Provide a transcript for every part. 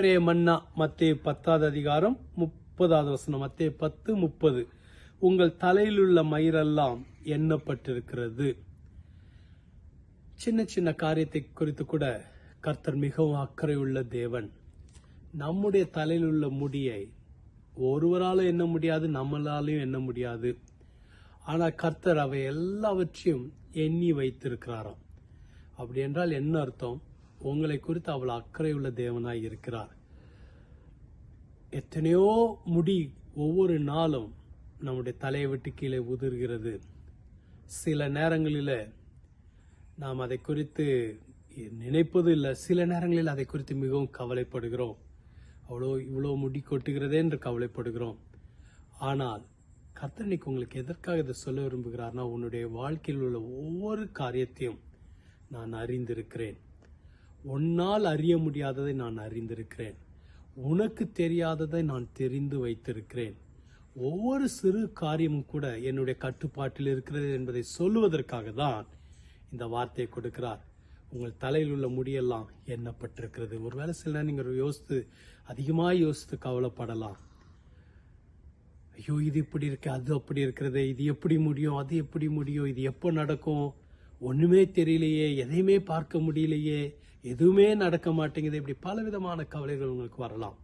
அன்றைய மன்னா மத்தே பத்தாவது அதிகாரம் முப்பதாவது வசனம் மத்தே பத்து முப்பது. உங்கள் தலையிலுள்ள மயிரெல்லாம் எண்ணப்பட்டிருக்கிறது. சின்ன சின்ன காரியத்தை குறித்து கூட கர்த்தர் மிகவும் அக்கறை உள்ள தேவன். நம்முடைய தலையில் உள்ள முடியை ஒருவராலும் எண்ண முடியாது நம்மளாலையும் எண்ண முடியாது. ஆனால் கர்த்தர் அவை எல்லாவற்றையும் எண்ணி வைத்திருக்கிறாராம். அப்படி என்றால் என்ன அர்த்தம்? உங்களை குறித்து அவள் அக்கறையுள்ள தேவனாய் இருக்கிறார். எத்தனையோ முடி ஒவ்வொரு நாளும் நம்முடைய தலையை விட்டு கீழே உதிர்கிறது. சில நேரங்களில் நாம் அதை குறித்து நினைப்பது இல்லை. சில நேரங்களில் அதை குறித்து மிகவும் கவலைப்படுகிறோம். அவ்வளோ இவ்வளோ முடி கொட்டுகிறதே என்று கவலைப்படுகிறோம். ஆனால் கர்த்தனிக்கு உங்களுக்கு எதற்காக இதை சொல்ல விரும்புகிறார்னா உன்னுடைய வாழ்க்கையில் உள்ள ஒவ்வொரு காரியத்தையும் நான் அறிந்திருக்கிறேன். உன்னால் அறிய முடியாததை நான் அறிந்திருக்கிறேன். உனக்கு தெரியாததை நான் தெரிந்து வைத்திருக்கிறேன். ஒவ்வொரு சிறு காரியமும் கூட என்னுடைய கட்டுப்பாட்டில் இருக்கிறது என்பதை சொல்லுவதற்காக தான் இந்த வார்த்தையை கொடுக்கிறார். உங்கள் தலையில் உள்ள முடியெல்லாம் எண்ணப்பட்டிருக்கிறது. ஒருவேளை சில நீங்கள் யோசித்து அதிகமாக யோசித்து கவலைப்படலாம். ஐயோ இது இப்படி இருக்கு அது அப்படி இருக்கிறது இது எப்படி முடியும் அது எப்படி முடியும் இது எப்போ நடக்கும்? ஒன்றுமே தெரியலையே எதையுமே பார்க்க முடியலையே எதுவுமே நடக்க மாட்டேங்குது இப்படி பலவிதமான கவலைகள் உங்களுக்கு வரலாம்.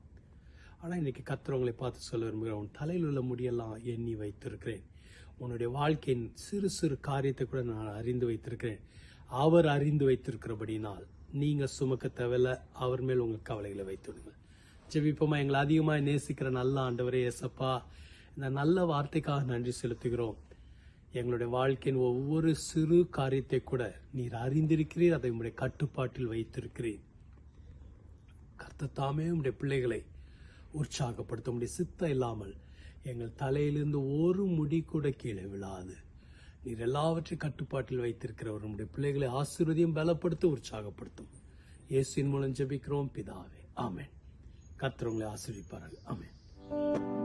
ஆனால் இன்றைக்கி கத்துறவங்களை பார்த்து சொல்ல விரும்புகிறேன் உன் தலையில் உள்ள முடியெல்லாம் எண்ணி வைத்திருக்கிறேன். உன்னுடைய வாழ்க்கையின் சிறு சிறு காரியத்தை கூட நான் அறிந்து வைத்திருக்கிறேன். அவர் அறிந்து வைத்திருக்கிறபடினால் நீங்கள் சுமக்க தேவையில்ல அவர் மேல் உங்கள் கவலைகளை வைத்துடுங்கள் ஜெபிப்போமா? எங்களை அதிகமாக நேசிக்கிற நல்ல ஆண்டவரே எசப்பா இந்த நல்ல வார்த்தைக்காக நன்றி செலுத்துகிறோம். எங்களுடைய வாழ்க்கையின் ஒவ்வொரு சிறு காரியத்தை கூட நீர் அறிந்திருக்கிறீர் அதை உங்களுடைய கட்டுப்பாட்டில் வைத்திருக்கிறீர். கர்த்தத்தாமே உடைய பிள்ளைகளை உற்சாகப்படுத்த முடிய சித்தம் இல்லாமல் எங்கள் தலையிலிருந்து ஒரு முடி கூட கீழே விழாது. நீர் எல்லாவற்றையும் கட்டுப்பாட்டில் வைத்திருக்கிறவர் உடைய பிள்ளைகளை ஆசீர்வதியும் பலப்படுத்த உற்சாகப்படுத்தும். இயேசுவின் மூலம் ஜெபிக்கிறோம் பிதாவே. ஆமேன். கர்த்தர் உங்களை ஆசீர்விப்பார்கள்